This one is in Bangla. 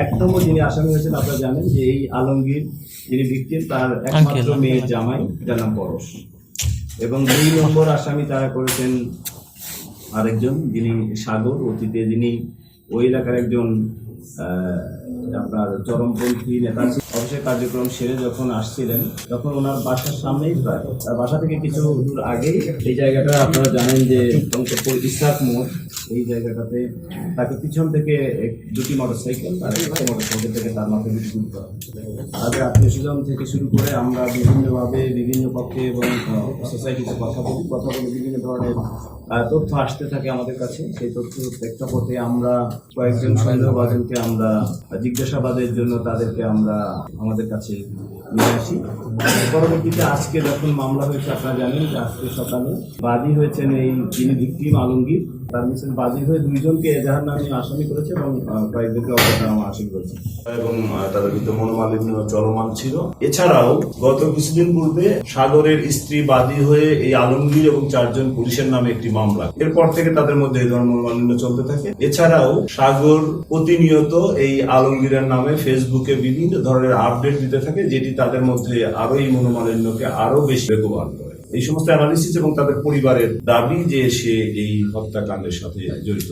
এক নম্বর যিনি আসামি হয়েছেন আপনারা জানেন যে এই আলমগীর যিনি ভিকটিম তার একমাত্র মেয়ের জামাই যার নাম পরশ। এবং দুই নম্বর আসামি তারা করেছেন আরেকজন যিনি সাগর অতীতে যিনি ওই এলাকার একজন আপনার চরমপন্থী নেতা। অফিসের কার্যক্রম সেরে যখন আসছিলেন তখন ওনার বাসার সামনেই প্রায় তার বাসা থেকে কিছু দূর আগেই এই জায়গাটা আপনারা জানেন যে ইসাক মোড়। এই জায়গাটাতে তাকে পিছন থেকে দুটি মোটরসাইকেল আর একটা মোটরসাইকেল থেকে তার মাথায় বিদ্যুৎ করা। তাদের আত্মীয় স্বজন থেকে শুরু করে আমরা বিভিন্নভাবে বিভিন্ন পক্ষে এবং সোসাইটিতে কথা বলি, কথা বলে বিভিন্ন ধরনের তথ্য আসতে থাকে আমাদের কাছে সেই তথ্য প্রেক্ষাপটে আমরা কয়েকজন সন্দেহভাজনকে আমরা জিজ্ঞাসাবাদের জন্য তাদেরকে আমরা আমাদের কাছে নিয়ে আসি। পরবর্তীতে আজকে যখন মামলা হয়েছে, আপনারা জানেন যে আজকে সকালে বাদী হয়েছেন এই যিনি ভিক্টিম আলমগীর। তার মিছিল বাদী হয়ে দুইজনকে এজাহার নামে আসামি করেছে এবং কয়েকজনকে অপরাধ আসামি করেছে। এবং তাদের বিরুদ্ধে মনোমালিন্য চলমান ছিল। এছাড়াও গত কিছুদিন পূর্বে সাগরের স্ত্রী বাদী হয়ে এই আলমগীর এবং চারজন পুলিশের নামে একটি মামলা। এরপর থেকে তাদের মধ্যে এই ধরনের মনোমালিন্য চলতে থাকে। এছাড়াও সাগর প্রতিনিয়ত এই আলমগীরের নামে ফেসবুকে বিভিন্ন ধরনের আপডেট দিতে থাকে, যেটি তাদের মধ্যে আরও এই মনোমালিন্যকে আরও বেশি বেগবান করে। এই সমস্ত অ্যানালিসিস এবং তাদের পরিবারের দাবি যে সে এই হত্যাকাণ্ডের সাথে জড়িত।